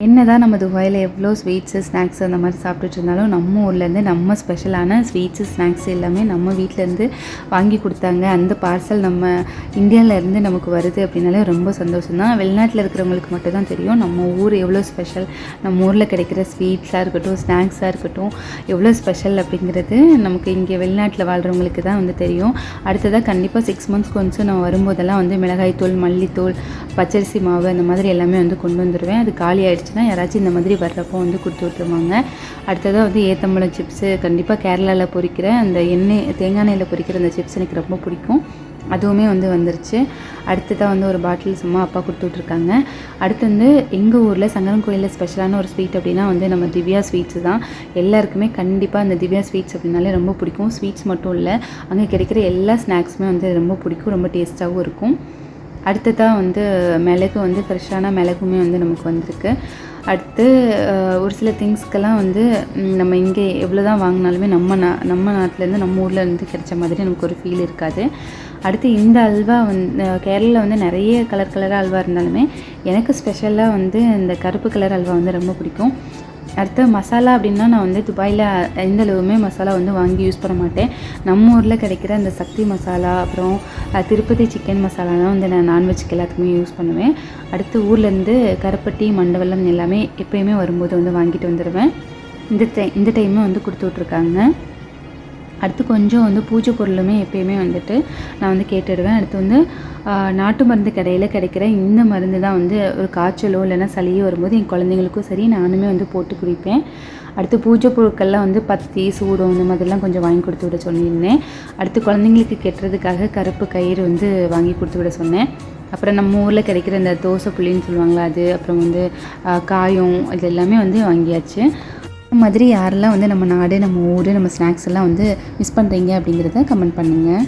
என்ன தான் நம்ம துபாயில் எவ்வளோ ஸ்வீட்ஸு ஸ்நாக்ஸ் அந்த மாதிரி சாப்பிட்டுட்டு இருந்தாலும் நம்ம ஊர்லேருந்து நம்ம ஸ்பெஷலான ஸ்வீட்ஸு ஸ்நாக்ஸ் எல்லாமே நம்ம வீட்டிலேருந்து வாங்கி கொடுத்தாங்க. அந்த பார்சல் நம்ம இந்தியாவிலேருந்து நமக்கு வருது அப்படின்னாலே ரொம்ப சந்தோஷம் தான் வெளிநாட்டில் இருக்கிறவங்களுக்கு மட்டும் தான் தெரியும் நம்ம ஊர் எவ்வளோ ஸ்பெஷல் நம்ம ஊரில் கிடைக்கிற ஸ்வீட்ஸாக இருக்கட்டும் ஸ்நாக்ஸாக இருக்கட்டும் எவ்வளோ ஸ்பெஷல் அப்படிங்கிறது நமக்கு இங்கே வெளிநாட்டில் வாழ்கிறவங்களுக்கு தான் வந்து தெரியும். அடுத்ததாக கண்டிப்பாக சிக்ஸ் மந்த்ஸ் கொஞ்சம் நான் வரும்போதெல்லாம் வந்து மிளகாய்த்தூள் மல்லித்தூள் பச்சரிசி மாவு அந்த மாதிரி எல்லாமே வந்து கொண்டு வந்துடுவேன் அது காலி ஆயிடுச்சுன்னா யாராச்சும் இந்த மாதிரி வர்றப்போ வந்து கொடுத்து விட்ருவாங்க அடுத்ததாக வந்து ஏத்தம்பழம் சிப்ஸு கண்டிப்பாக கேரளாவில் பொரிக்கிற அந்த எண்ணெய் தேங்காய் எண்ணெயில் பொரிக்கிற அந்த சிப்ஸ் எனக்கு ரொம்ப பிடிக்கும். அதுவுமே வந்து வந்துருச்சு. அடுத்ததாக வந்து ஒரு பாட்டில் சும்மா அப்பா கொடுத்து விட்ருக்காங்க அடுத்து வந்து எங்கள் ஊரில் சங்கரன் கோயிலில் ஸ்பெஷலான ஒரு ஸ்வீட் அப்படின்னா வந்து நம்ம திவ்யா ஸ்வீட்ஸ் தான். எல்லாருக்குமே கண்டிப்பாக அந்த திவ்யா ஸ்வீட்ஸ் அப்படின்னாலே ரொம்ப பிடிக்கும். ஸ்வீட்ஸ் மட்டும் இல்லை அங்கே கிடைக்கிற எல்லா ஸ்நாக்ஸுமே வந்து ரொம்ப பிடிக்கும். ரொம்ப டேஸ்ட்டாகவும் இருக்கும். அடுத்ததாக வந்து மிளகு வந்து ஃப்ரெஷ்ஷான மிளகுமே வந்து நமக்கு வந்திருக்கு. அடுத்து ஒரு சில திங்ஸ்க்கெல்லாம் வந்து நம்ம இங்கே எவ்வளோ தான் வாங்கினாலுமே நம்ம நா நம்ம நாட்டிலேருந்து நம்ம ஊரில் இருந்து கிடைச்ச மாதிரி நமக்கு ஒரு ஃபீல் இருக்காது. அடுத்து இந்த அல்வா வந்து கேரளாவில் வந்து நிறைய கலர் கலராக அல்வா இருந்தாலுமே எனக்கு ஸ்பெஷலாக வந்து இந்த கருப்பு கலர் அல்வா வந்து ரொம்ப பிடிக்கும். அடுத்து மசாலா அப்படின்னா நான் வந்து துபாயில் எந்த அளவுமே மசாலா வந்து வாங்கி யூஸ் பண்ண மாட்டேன். நம்ம ஊரில் கிடைக்கிற அந்த சக்தி மசாலா அப்புறம் திருப்பதி சிக்கன் மசாலா தான் வந்து நான் நான்வெஜ்க்கு எல்லாத்துக்குமே யூஸ் பண்ணுவேன். அடுத்து ஊர்லேருந்து கருப்பட்டி மண்டவெல்லம் எல்லாமே எப்பயுமே வரும்போது வந்து வாங்கிட்டு வந்துடுவேன் இந்த டை இந்த டைமும் வந்து கொடுத்து விட்ருக்காங்க அடுத்து கொஞ்சம் வந்து பூஜை பொருளுமே எப்பயுமே வந்துட்டு நான் வந்து கேட்டுடுவேன். அடுத்து வந்து நாட்டு மருந்து கடையில் கிடைக்கிற இந்த மருந்து தான் வந்து ஒரு காய்ச்சலோ இல்லைன்னா சளியோ வரும்போது என் குழந்தைங்களுக்கும் சரி நானுமே வந்து போட்டு குடிப்பேன். அடுத்து பூஜை பொருட்கள்லாம் வந்து பத்தி சூடம் இந்த மாதிரிலாம் கொஞ்சம் வாங்கி கொடுத்து விட சொல்லியிருந்தேன். அடுத்து குழந்தைங்களுக்கு கெட்டுறதுக்காக கருப்பு கயிறு வந்து வாங்கி கொடுத்து விட சொன்னேன். அப்புறம் நம்ம ஊரில் கிடைக்கிற இந்த தோசை புள்ளின்னு சொல்லுவாங்களா அது அப்புறம் வந்து காயம் இது எல்லாமே வந்து வாங்கியாச்சு. மாதிரி யாரெல்லாம் வந்து நம்ம நாடு நம்ம ஊர் நம்ம ஸ்நாக்ஸ் எல்லாம் வந்து மிஸ் பண்ணுறீங்க அப்படிங்கிறத கமெண்ட் பண்ணுங்கள்